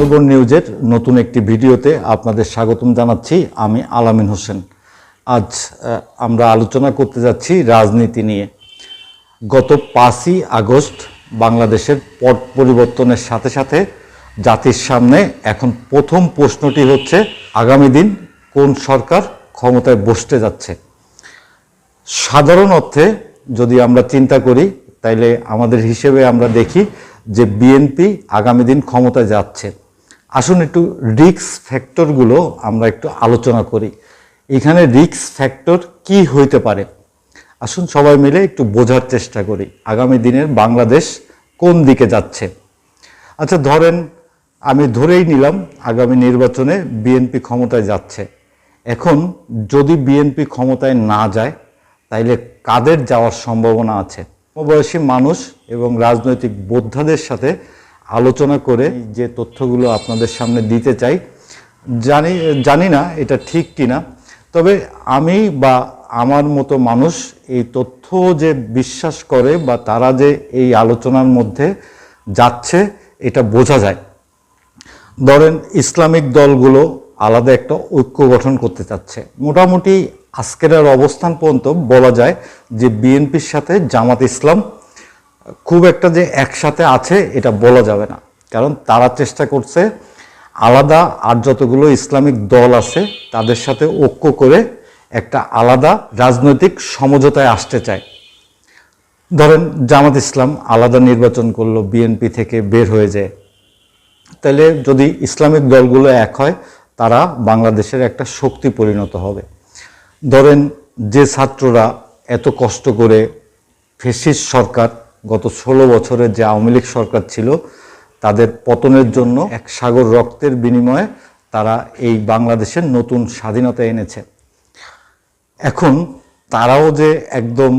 সুন্দরবন নিউজের নতুন একটি ভিডিওতে আপনাদের স্বাগতম জানাচ্ছি আমি আলামিন হোসেন। আজ আমরা আলোচনা করতে যাচ্ছি রাজনীতি নিয়ে। গত পাঁচই আগস্ট বাংলাদেশের পট পরিবর্তনের সাথে সাথে জাতির সামনে এখন প্রথম প্রশ্নটি হচ্ছে, আগামী দিন কোন সরকার ক্ষমতায় বসতে যাচ্ছে? সাধারণ অর্থে যদি আমরা চিন্তা করি, তাইলে আমাদের হিসেবে আমরা দেখি যে বিএনপি আগামী দিন ক্ষমতায় যাচ্ছে। আসুন একটু রিক্স ফ্যাক্টরগুলো আমরা একটু আলোচনা করি। এখানে রিক্স ফ্যাক্টর কি হইতে পারে? আসুন সবাই মিলে একটু বোঝার চেষ্টা করি। আগামী দিনের বাংলাদেশ কোন দিকে যাচ্ছে? আচ্ছা ধরেন আমি ধরেই নিলাম আগামী নির্বাচনে বিএনপি ক্ষমতায় যাচ্ছে। এখন যদি বিএনপি ক্ষমতায় না যায়, তাইলে কাদের যাওয়ার সম্ভাবনা আছে? বয়সী মানুষ এবং রাজনৈতিক বোদ্ধাদের সাথে আলোচনা করে যে তথ্যগুলো আপনাদের সামনে দিতে চাই, জানি জানি না এটা ঠিক কিনা, তবে আমি বা আমার মতো মানুষ এই তথ্য যে বিশ্বাস করে বা তারা যে এই আলোচনার মধ্যে যাচ্ছে, এটা বোঝা যায়। ধরেন ইসলামিক দলগুলো আলাদা একটা ঐক্য গঠন করতে চাচ্ছে। মোটামুটি আজকের অবস্থান পর্যন্ত বলা যায় যে বিএনপির সাথে জামাত ইসলাম খুব একটা যে একসাথে আছে, এটা বলা যাবে না। কারণ তারা চেষ্টা করছে আলাদা আর যতগুলো ইসলামিক দল আছে, তাদের সাথে ঐক্য করে একটা আলাদা রাজনৈতিক সমঝোতায় আসতে চায়। ধরেন জামাত ইসলাম আলাদা নির্বাচন করল, বিএনপি থেকে বের হয়ে যায়। তাহলে যদি ইসলামিক দলগুলো এক হয়, তারা বাংলাদেশের একটা শক্তি পরিণত হবে। ধরেন যে ছাত্ররা এত কষ্ট করে ফেসিস সরকার গত ষোলো বছরের যে আওয়ামী লীগ সরকার ছিল, তাদের পতনের জন্য এক সাগর রক্তের বিনিময়ে তারা এই বাংলাদেশের নতুন স্বাধীনতা এনেছে। এখন তারাও যে একদম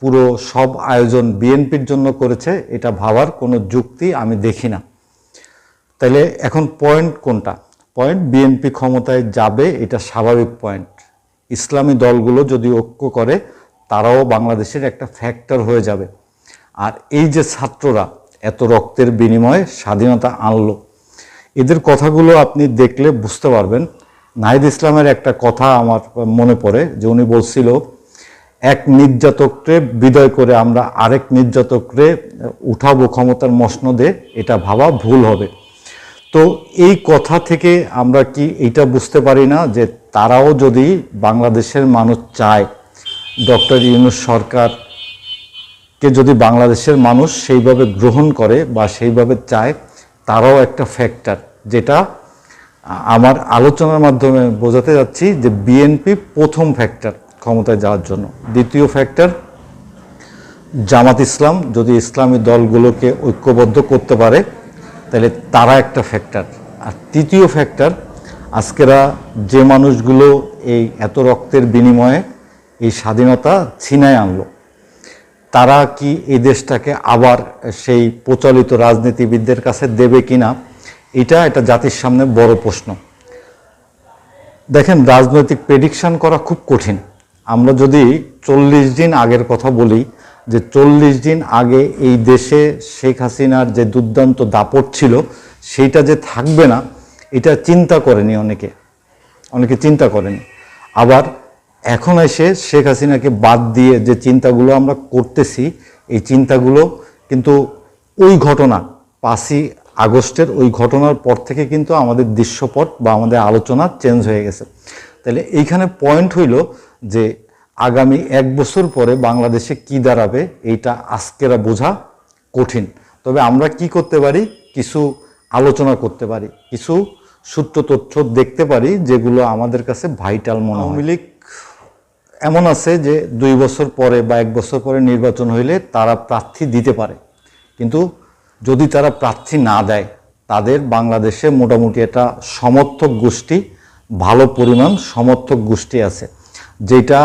পুরো সব আয়োজন বিএনপির জন্য করেছে, এটা ভাবার কোনো যুক্তি আমি দেখি না। তাহলে এখন পয়েন্ট কোনটা? পয়েন্ট বিএনপি ক্ষমতায় যাবে, এটা স্বাভাবিক পয়েন্ট। ইসলামী দলগুলো যদি ঐক্য করে, তারাও বাংলাদেশের একটা ফ্যাক্টর হয়ে যাবে। আর এই যে ছাত্ররা এত রক্তের বিনিময়ে স্বাধীনতা আনলো, এদের কথাগুলো আপনি দেখলে বুঝতে পারবেন। নাহিদ ইসলামের একটা কথা আমার মনে পড়ে যে উনি বলছিল, এক নির্যাতককে বিদয় করে আমরা আরেক নির্যাতকরে উঠাবো ক্ষমতার মসনদে, এটা ভাবা ভুল হবে। তো এই কথা থেকে আমরা কি এটা বুঝতে পারি না যে তারাও যদি বাংলাদেশের মানুষ চায়, ডক্টর ইউনুস সরকারকে যদি বাংলাদেশের মানুষ সেইভাবে গ্রহণ করে বা সেইভাবে চায়, তারাও একটা ফ্যাক্টর যেটা আমার আলোচনার মাধ্যমে বোঝাতে যাচ্ছি যে বিএনপি প্রথম ফ্যাক্টর ক্ষমতায় যাওয়ার জন্য। দ্বিতীয় ফ্যাক্টর জামাত ইসলাম, যদি ইসলামী দলগুলোকে ঐক্যবদ্ধ করতে পারে, তাহলে তারা একটা ফ্যাক্টর আর তৃতীয় ফ্যাক্টর আজকেরা যে মানুষগুলো এই এত রক্তের বিনিময়ে এই স্বাধীনতা ছিনায় আনলো তারা কি এই দেশটাকে আবার সেই প্রচলিত রাজনীতিবিদদের কাছে দেবে কিনা, এটা এটা জাতির সামনে বড় প্রশ্ন। দেখেন, রাজনৈতিক প্রেডিকশন করা খুব কঠিন। আমরা যদি চল্লিশ দিন আগের কথা বলি, যে চল্লিশ দিন আগে এই দেশে শেখ হাসিনার যে দুর্দান্ত দাপট ছিল, সেইটা যে থাকবে না, এটা চিন্তা করেনি অনেকে। অনেকে চিন্তা করেনি। আবার এখন এসে শেখ হাসিনাকে বাদ দিয়ে যে চিন্তাগুলো আমরা করতেছি, এই চিন্তাগুলো কিন্তু ওই ঘটনা, পাঁচই আগস্টের ওই ঘটনার পর থেকে কিন্তু আমাদের দৃশ্যপট বা আমাদের আলোচনা চেঞ্জ হয়ে গেছে। তাহলে এইখানে পয়েন্ট হইল যে আগামী এক বছর পরে বাংলাদেশে কি দাঁড়াবে, এইটা আজকেরা বোঝা কঠিন। তবে আমরা কি করতে পারি? কিছু আলোচনা করতে পারি, কিছু সূত্র তথ্য দেখতে পারি যেগুলো আমাদের কাছে ভাইটাল মনে হয়। এমন আছে যে দুই বছর পরে বা এক বছর পরে নির্বাচন হইলে তারা প্রার্থী দিতে পারে। কিন্তু যদি তারা প্রার্থী না দেয়, তাদের বাংলাদেশে মোটামুটি একটা সমর্থক গোষ্ঠী, ভালো পরিমাণ সমর্থক গোষ্ঠী আছে। যেটা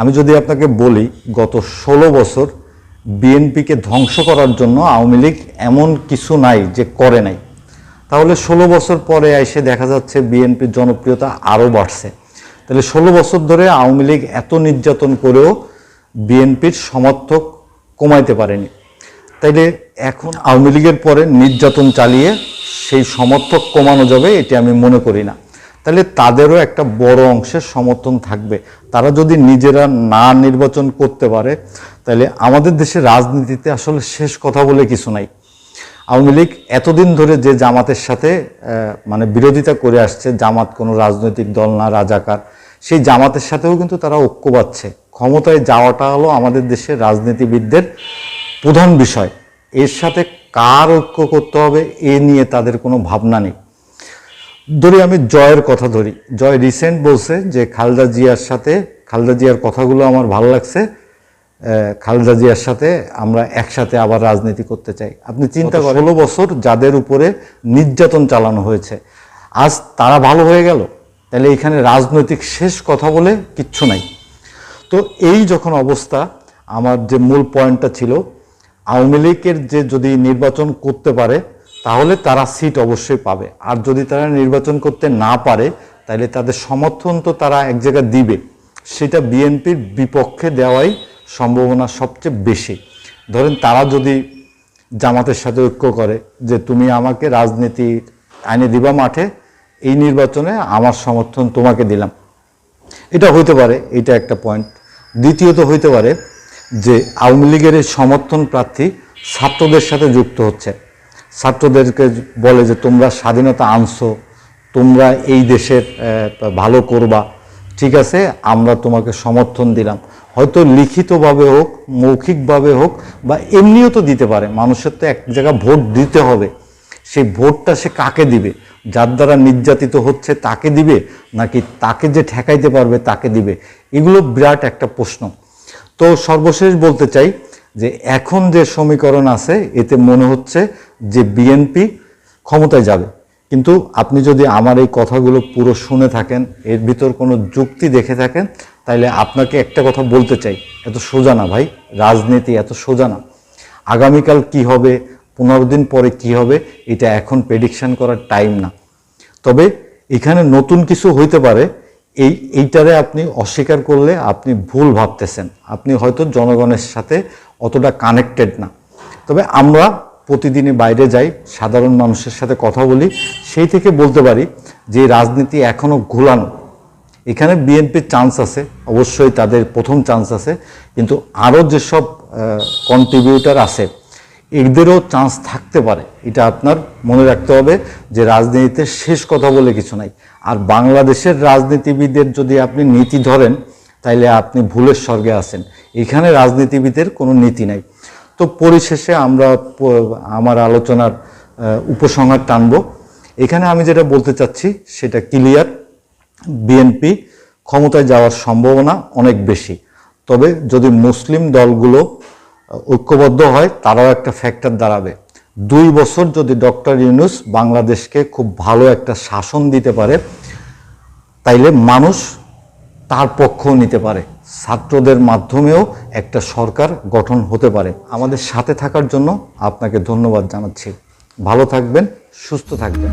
আমি যদি আপনাকে বলি, গত ষোলো বছর বিএনপিকে ধ্বংস করার জন্য আওয়ামী লীগ এমন কিছু নাই যে করে নাই। তাহলে ষোলো বছর পরে এসে দেখা যাচ্ছে বিএনপির জনপ্রিয়তা আরও বাড়ছে। তাহলে ষোলো বছর ধরে আওয়ামী লীগ এত নির্যাতন করেও বিএনপির সমর্থক কমাইতে পারেনি। তাইলে এখন আওয়ামী লীগের পরে নির্যাতন চালিয়ে সেই সমর্থক কমানো যাবে, এটি আমি মনে করি না। তাহলে তাদেরও একটা বড় অংশের সমর্থন থাকবে। তারা যদি নিজেরা না নির্বাচন করতে পারে তাহলে আমাদের দেশে রাজনীতিতে আসলে শেষ কথা বলে কিছু নাই। আওয়ামী লীগ এতদিন ধরে যে জামাতের সাথে মানে বিরোধিতা করে আসছে, জামাত কোনো রাজনৈতিক দল না, রাজাকার, সেই জামাতের সাথেও কিন্তু তারা ঐক্য পাচ্ছে ক্ষমতায় যাওয়াটা হলো আমাদের দেশের রাজনীতিবিদদের প্রধান বিষয়। এর সাথে কার ঐক্য করতে হবে, এ নিয়ে তাদের কোনো ভাবনা নেই। ধরি আমি জয়ের কথা ধরি। জয় রিসেন্ট বলছে যে, খালদা জিয়ার সাথে, খালদা জিয়ার কথাগুলো আমার ভালো লাগছে। খালেদা জিয়ার সাথে আমরা একসাথে আবার রাজনীতি করতে চাই। আপনি চিন্তা করেন। ষোলো বছর যাদের উপরে নির্যাতন চালানো হয়েছে আজ তারা ভালো হয়ে গেল। তাহলে এখানে রাজনৈতিক শেষ কথা বলে কিচ্ছু নাই। তো এই যখন অবস্থা আমার যে মূল পয়েন্টটা ছিল আওয়ামী লীগের যে যদি নির্বাচন করতে পারে তাহলে তারা সিট অবশ্যই পাবে। আর যদি তারা নির্বাচন করতে না পারে তাহলে তাদের সমর্থন তো তারা এক জায়গায় দিবে। সেটা বিএনপির বিপক্ষে দেওয়াই সম্ভাবনা সবচেয়ে বেশি। ধরেন তারা যদি জামাতের সাথে ঐক্য করে যে তুমি আমাকে রাজনীতি আইনে দিবা মাঠে, এই নির্বাচনে আমার সমর্থন তোমাকে দিলাম। এটা হইতে পারে, এটা একটা পয়েন্ট দ্বিতীয়ত হইতে পারে যে আওয়ামী লীগের সমর্থন প্রার্থী ছাত্রদের সাথে যুক্ত হচ্ছে। ছাত্রদেরকে বলে যে তোমরা স্বাধীনতা আনছো, তোমরা এই দেশের ভালো করবা। ঠিক আছে, আমরা তোমাকে সমর্থন দিলাম। হয়তো লিখিতভাবে হোক, মৌখিকভাবে হোক, বা এমনিও তো দিতে পারে। মানুষের তো এক জায়গায় ভোট দিতে হবে। সেই ভোটটা সে কাকে দিবে? যার দ্বারা নির্যাতিত হচ্ছে তাকে দিবে, নাকি তাকে যে ঠেকাইতে পারবে তাকে দিবে? এগুলো বিরাট একটা প্রশ্ন। তো সর্বশেষ বলতে চাই যে, এখন যে সমীকরণ আছে, এতে মনে হচ্ছে যে বিএনপি ক্ষমতায় যাবে। কিন্তু আপনি যদি আমার এই কথাগুলো পুরো শুনে থাকেন, এর ভিতর কোনো যুক্তি দেখে থাকেন তাহলে আপনাকে একটা কথা বলতে চাই। এত সোজা না ভাই, রাজনীতি এত সোজা না। আগামীকাল কি হবে, পনেরো দিন পরে কি হবে, এটা এখন প্রেডিকশন করার টাইম না। তবে এখানে নতুন কিছু হইতে পারে, এই, এইটারে আপনি অস্বীকার করলে আপনি ভুল ভাবতেছেন। আপনি হয়তো জনগণের সাথে অতটা কানেক্টেড না। তবে আমরা প্রতিদিনই বাইরে যাই, সাধারণ মানুষের সাথে কথা বলি, সেই থেকে বলতে পারি যে রাজনীতি এখনও ঘোলানো। এখানে বিএনপির চান্স আছে, অবশ্যই তাদের প্রথম চান্স আছে, কিন্তু আরও যেসব কন্ট্রিবিউটার আছে, এদেরও চান্স থাকতে পারে। এটা আপনার মনে রাখতে হবে যে রাজনীতিতে শেষ কথা বলে কিছু নাই। আর বাংলাদেশের রাজনীতিবিদের যদি আপনি নীতি ধরেন, তাইলে আপনি ভুলের স্বর্গে আছেন। এখানে রাজনীতিবিদের কোনো নীতি নাই। তো পরিশেষে আমরা আমার আলোচনার উপসংহার টানব। এখানে আমি যেটা বলতে চাচ্ছি, সেটা ক্লিয়ার। বিএনপি ক্ষমতায় যাওয়ার সম্ভাবনা অনেক বেশি। তবে যদি মুসলিম দলগুলো ঐক্যবদ্ধ হয়, তারাও একটা ফ্যাক্টর দাঁড়াবে। দুই বছর যদি ডক্টর ইউনুস বাংলাদেশকে খুব ভালো একটা শাসন দিতে পারে, তাইলে মানুষ তার পক্ষও নিতে পারে। ছাত্রদের মাধ্যমেও একটা সরকার গঠন হতে পারে। আমাদের সাথে থাকার জন্য আপনাকে ধন্যবাদ জানাচ্ছি। ভালো থাকবেন, সুস্থ থাকবেন।